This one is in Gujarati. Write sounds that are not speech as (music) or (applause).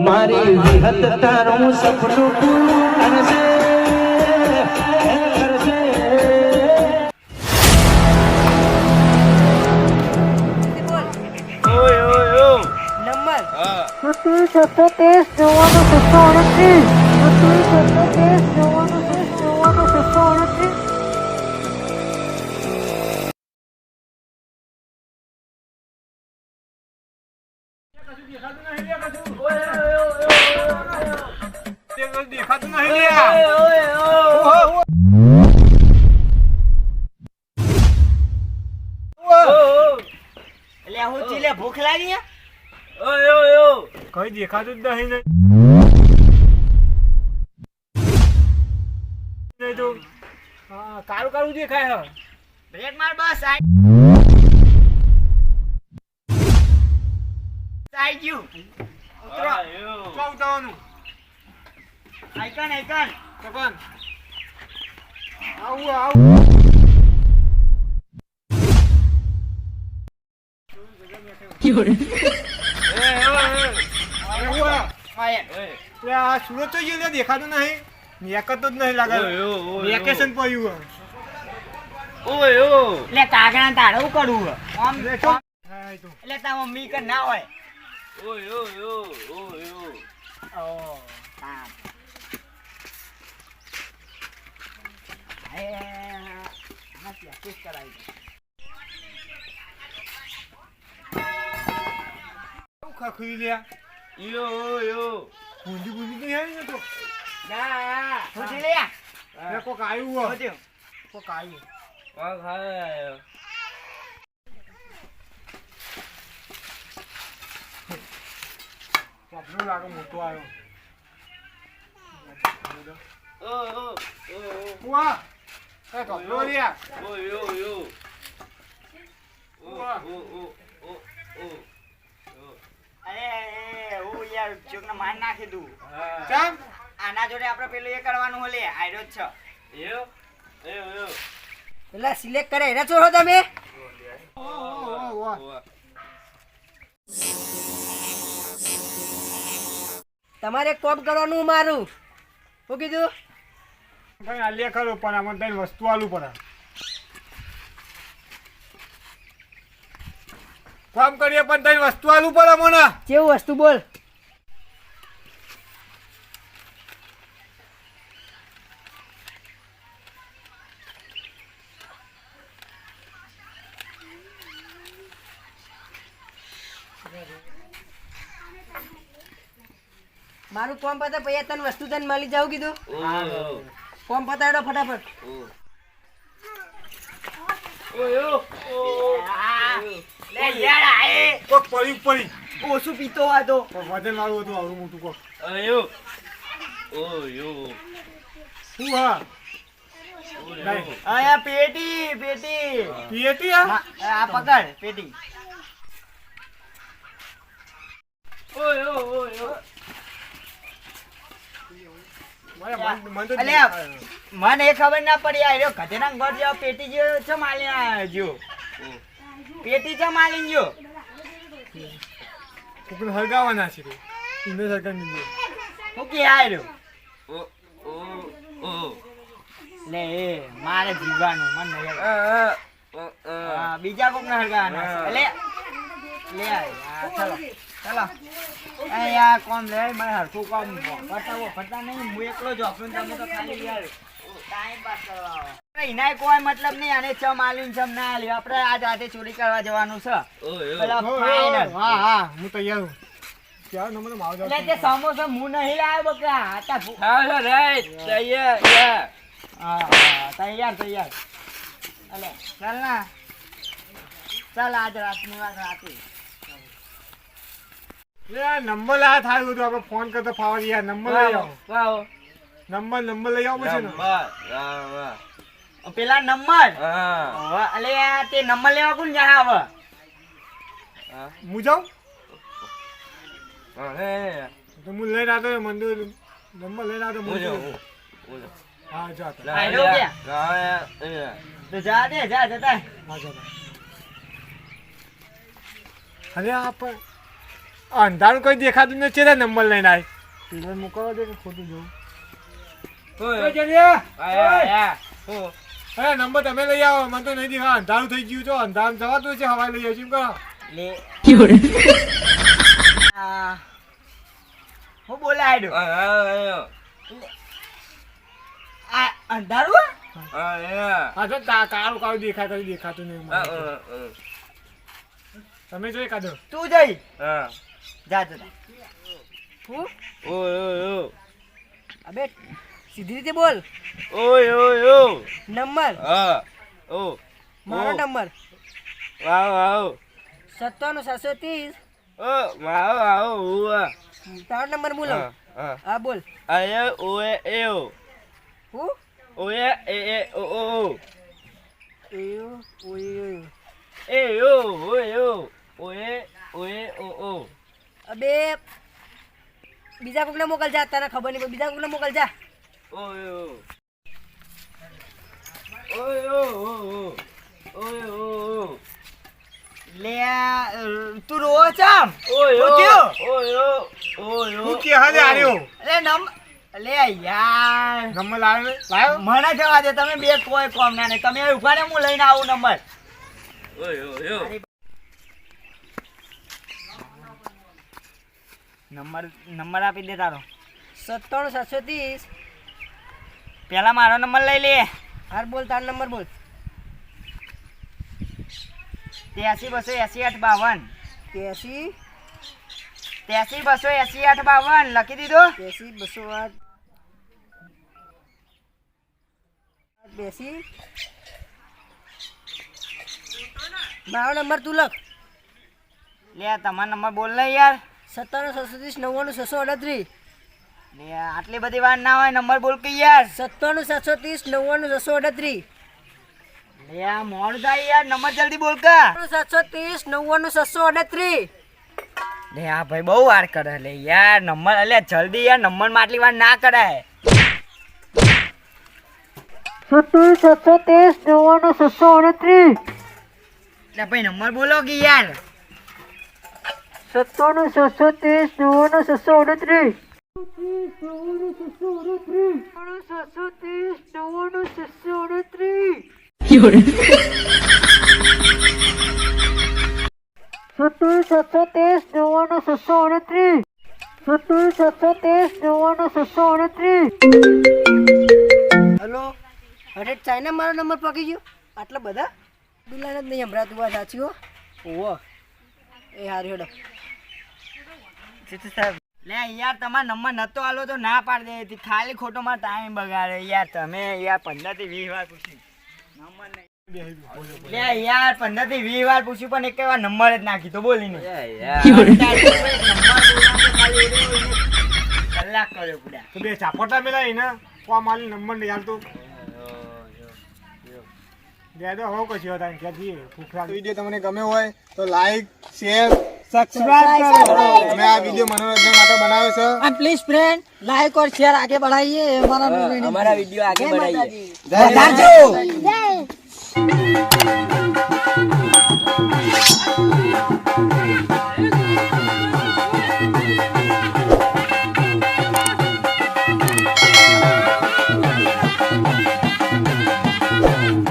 મારી વિહત તારું સપનું પૂરું કરશે. કરશે બોલ ઓય ઓય સસ્તો સત્યોતેર ચૌવાનો છસો અડત્રીસ અડત્રીસ દેખાતું નહીં લ્યા એટલે હું ચીલે ભૂખ લાગી ઓય ઓય ઓય કઈ દેખાતું જ નહીં ને તો હા કાળું કાળું દેખાય હે બ્રેક માર બસ આઈ આઈ ગયું ઉતરો તો ઉતાવળનું આઈકન આઈકન. આવું આવું. (laughs) સુરત તો લે દેખાતું નહીં. મેકત જ નહીં લાગે. ઓય ઓય વેકેશન પડ્યું ઓય એટલે કાગડા તારે હે? આમ. એટલે તાર મમ્મી કે ના હોય. ઓય ઓય ઓય ઓય ઓ આવું ખખડી યો યો ગુંજી ગુંજી નહીં આવી તો ના, પૂછી લે. લે કોક આવ્યું હે. કોક આવ્યું વાહ ખાય સ્વપ્નું લાગે મોટો આવ્યો ઓય ઓય ઓય કુવા કઈ કપડો લે ઓય ઓય ઓય વાહ. ઓ ઓ ઓ ઓ અરે એ, હું યાર ચોકને માર નાખી દઉં. હા. આના જોડે આપણે પેલું એ કરવાનું હોય લે આયરો જ છે. યો યો યો પેલા સિલેક્ટ કરે એના છોડો તમે. તમારે કોપ કરવાનું મારું. શું કીધું? ભાઈ આ લે ખરો પણ આમાં તઈ વસ્તુ આલું પડે કામ કરીએ પણ તઈ વસ્તુ આલું પડે મને. કેવું વસ્તુ બોલ. મારું કોમ પતા પછી તને વસ્તુ તને મળી જાવ કીધું? કોમ પતાડો ફટાફટ. કોક પડી પડી. ઓછું પીતો હોય તો. કોક વજન વાળું હતું આવડું મોટું કોક. અયો ઓયો શું હા? અહીંયા પેટી પેટી. હા? હા, આ પકડ પેટી. ઓય ઓય મન- ખબર ના પડી આ રહ્યો ઘર જેવા પેટી જેવો છે માલી આવ્યો પેટી છે માલી ગયો કોકને હળગાવાના છે ઇન્દ્ર સરકારની હું કે આવ્યો ઓ ઓ ઓ. લે એ મારે જીવવાનું મન નહીં બીજા કોક ને હળગાવાના. લે લે આ, હા, ચલો. ચલો. અહીંયા કોમ લે? મારે હરખું કોમ પટાવો પટા નહીં. હું એકલો જ હોઉં તમે તો ખાલી યાર ટાઈમ પાસ કરવા આવો. કોઈ મતલબ નહીં. આને ચમ આલ્યું ચમ ના આલ્યું આપણે આજ રાતે ચોરી કરવા જવાનું છે. હા હા હું તૈયાર હું તૈયાર યા. હા હા, તૈયાર તૈયાર. અલે ચાલ ના. રાતની વાત રાતે. નંબર લાયા થાય બધું. આપણે ફોન કરતો ફાવા યાર નંબર લઈ આવો. નંબર નંબર લઈ આવો પછી ને. પેલા નંબર? હા. હવે અલે તે નંબર લેવા કોણ જા આવે હા. હું જાઉં? તો હું લઈને આવતો મંદિર નંબર લઈને આવતો હું જાઉં આ એ તો જા દે જા જતા. હા જાતો અરે આ પણ અંધારું કોઈ દેખાતું નથી ચેરા નંબર લઈને આય? પિલર મુકાવો દે કે ખોટું જવું ઓય, જલ્યા. આયા, આયા. હું. અરે નંબર તમે લઈ આવો મને તો નહીં દેખા અંધારું થઈ ગયું તો અંધારું જવાતું છે હવાઈ લઈ આવશું કરો. લે. આ હું બોલે આડ્યો આયા, આયા. આ અંધારું હા તો તા- કાળું કાળું દેખાય કઈ દેખાતું નહીં. તમે જોઈ કાઢો. તું જઈ. હા. જા જા હું ઓય, ઓય, ઓય. અબે સીધી રીતે બોલ ઓય, ઓય, ઓય. નંબર હા. ઓ. મારો ઓ. નંબર વાવ, વાવ. સત્તાણું સાતસો ત્રીસ ઓ, વાવ, વાવ, હુઆ તારો નંબર બોલો હા, બોલ હા ઓએ એ ઓ. હું ઓય, એ, એ, ઓ, ઓ, ઓ. એયો ઓયો ઓ એયો, ઓ ઓય, ઓય, ઓ, ઓ. અબે બીજા કોકને મોકલ જા તને ખબર નહીં પણ બીજા કોકને મોકલ જા ઓયો. ઓયો. ઓયો. લે તું રોવો ચામ ઓયો? ઓયો, ઓયો. હું કે હાલે આર્યો અલે નમ લે યાર નંબર લાવ્યો? લાવ્યો મને જવા દે તમે બે કોઈ કોમ ના નહીં તમે ઊભા ને હું લઈને આવું નંબર ઓયો, ઓયો. નંબર નંબર આપી દે તારો. સત્તાણું સાતસો ત્રીસ. પેલા મારો નંબર લઈ લે. હાર બોલ તારો નંબર બોલ. ત્યાસી બસો એસી આઠ બાવન. ત્યાસી. ત્યાસી બસો એસી આઠ બાવન. લખી દીધો? ત્યાસી બસો આઠ. બેસી. મારો નંબર તું લખ. લે તમારો નંબર બોલ ને યાર. સત્તાણું છસો ત્રીસ નવ્વાણું છસો અડત્રીસ. લે આટલી બધી વાર ના હોય નંબર બોલ કે યાર. સત્તાણું સાતસો ત્રીસ નવ્વાણું છસો અડત્રીસ. લે આ મોડું થાય યાર નંબર જલ્દી બોલ કા. સાતસો ત્રીસ નવ્વાણું છસો અડત્રીસ. લે આ ભાઈ બહુ વાર કરે લે યાર નંબર અલે જલ્દી યાર નંબરમાં આટલી વાર ના કરાય. સત્તાણું સાતસો ત્રીસ નવ્વાણું છસો અડત્રીસ. લે ભાઈ નંબર બોલો કે યાર. સત્તાણું છસો ત્રીસ નવ્વાણું છસો અડત્રીસ નવ્વાણું છસો અડત્રીસ છસો ત્રીસ નવ્વાણું છસો ત્રીસ નવ્વાણું છસો અડત્રીસ સત્તાણું છસો ત્રીસ નવ્વાણું છસો અડત્રીસ હલો? અરે ચાઇના મારો નંબર પાકી ગયો? આટલા બધા? દુલાને જ નહીં સંભળાતું વાત સાચી હો. ઓહો. એ હારી હેડો. સીધું સાહેબ. લે યાર તમારો નંબર નતો આલો તો ના પાડી દે. હતી. ખાલી ખોટો માં ટાઈમ બગાડે. યાર તમે યાર પંદરથી વીસ વાર પૂછ્યું. નંબર નહીં. લે યાર પંદરથી વીસ વાર પૂછ્યું પણ એક વાર નંબર જ નાખી તો બોલી ને કલાક કર્યો પૂરા. તો બે ચાપોટા મેલા એને કોમ આલી નંબર નહીં હાલતો દે દો હો કશી હતા ક્યાંથી ફૂફરા વીડિયો તમને ગમે હોય તો લાઈક શેર સબસ્ક્રાઇબ કરો. અમે આ વિડિયો મનોરંજન માટે બનાવ્યો છે? અને please friend like or share આગળ બઢાઈએ. અમારા અમારા વિડિયો આગે બઢાઈએ. જય જય